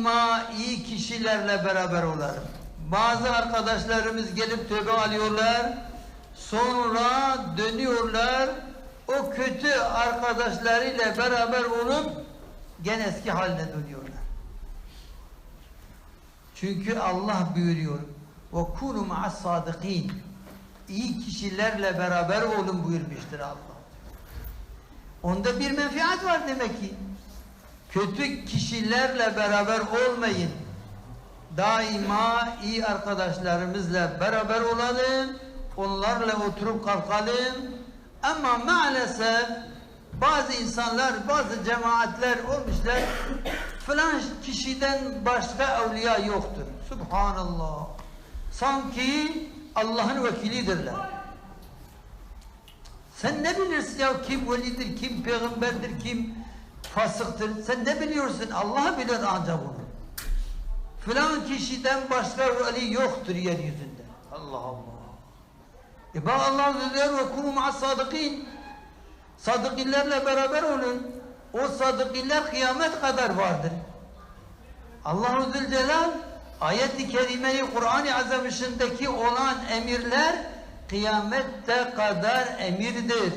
daima iyi kişilerle beraber olalım. Bazı arkadaşlarımız gelip tövbe alıyorlar, sonra dönüyorlar, o kötü arkadaşlarıyla beraber olup gene eski haline dönüyorlar. Çünkü Allah buyuruyor, وَكُونُ مَعَ الصَّادِقِينَ İyi kişilerle beraber olun buyurmuştur Allah. Onda bir menfaat var demek ki. Kötü kişilerle beraber olmayın. Daima iyi arkadaşlarımızla beraber olalım. Onlarla oturup kalkalım. Ama maalesef bazı insanlar, bazı cemaatler olmuşlar. Falan kişiden başka evliya yoktur. Subhanallah. Sanki Allah'ın vekilidirler. Sen ne bilirsin ya kim velidir, kim peygamberdir, kim fasıktır? Sen ne biliyorsun? Allah bilir ancak bunu. Filan kişiden başka veli yoktur yeryüzünde. Allah Allah. E bak Allah diyor ve kunu ma'as sadıkin. Sadıkillerle beraber olun. O sadıkiller kıyamet kadar vardır. Allahu Zülcelal ayet-i kerimeyi Kur'an-ı Azimüşşin'deki olan emirler kıyamette kadar emirdir.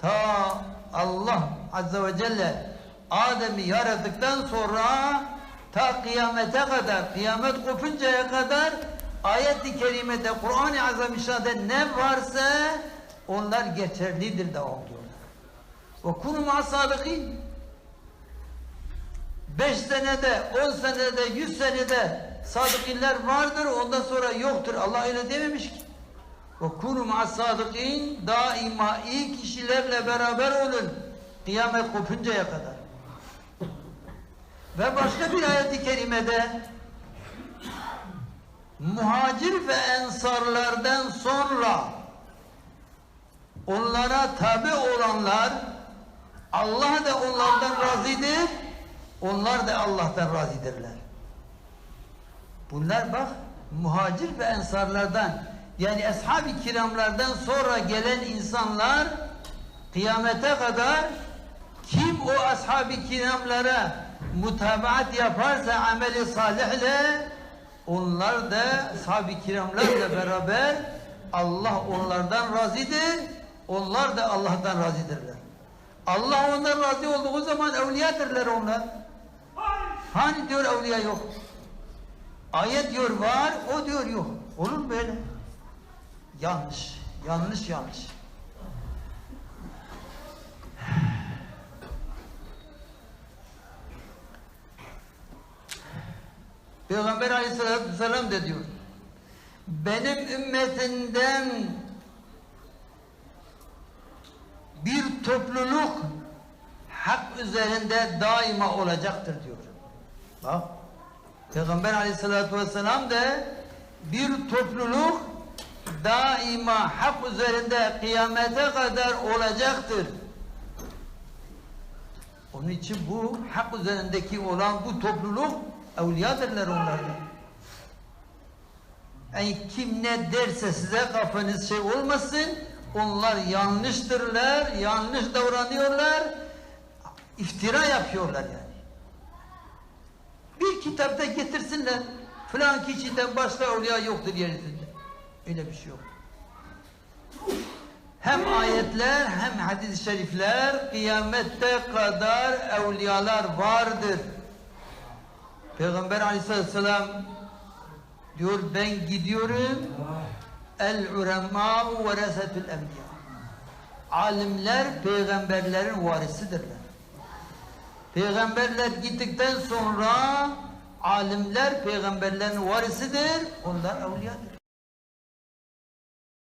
Ta Allah Azze ve Celle Adem'i yarattıktan sonra ta kıyamete kadar, kıyamet kopuncaya kadar ayet-i kerimede Kur'an-ı Azimüşşin'de ne varsa onlar geçerlidir devam diyorlar. Ve kunu ma'as-sadikin 5 senede, 10 senede, 100 senede sadıkiller vardır, ondan sonra yoktur. Allah öyle dememiş ki. Ve kunu ma'as-sadikin daima iyi kişilerle beraber olun. Kıyamet kopuncaya kadar. Ve başka bir ayet-i kerimede muhacir ve ensarlardan sonra onlara tabi olanlar Allah da onlardan razıdır onlar da Allah'tan razıdırlar. Bunlar bak muhacir ve ensarlardan yani ashab-ı kiramlardan sonra gelen insanlar kıyamete kadar ashab-ı kiramlara mutabaat yaparsa ameli salihle onlar da ashab-ı kiramlarla beraber Allah onlardan razıdır onlar da Allah'tan razıdırlar. Allah ondan razı olduğu zaman evliyadırlar onlar. Hani diyor evliya yok. Ayet diyor var, o diyor yok. Olur mu böyle? Yanlış, yanlış, yanlış. Peygamber aleyhissalatü vesselam de diyor. Benim ümmetimden bir topluluk hak üzerinde daima olacaktır diyor. Bak. Peygamber aleyhissalatü vesselam da bir topluluk daima hak üzerinde kıyamete kadar olacaktır. Onun için bu hak üzerindeki olan bu topluluk evliyadırlar onlardan. Yani kim ne derse size kafanız şey olmasın, onlar yanlıştırlar, yanlış davranıyorlar, iftira yapıyorlar yani. Bir kitapta getirsinler, filan kişiden başka evliya yoktur yeryüzünde. Öyle bir şey yok. Hem ayetler hem hadis-i şerifler kıyamette kadar evliyalar vardır. Peygamber aleyhisselam diyor ben gidiyorum el ulemâ veresetül enbiya alimler peygamberlerin varisidirler. Peygamberler gittikten sonra alimler peygamberlerin varisidir. Onlar evliyadır.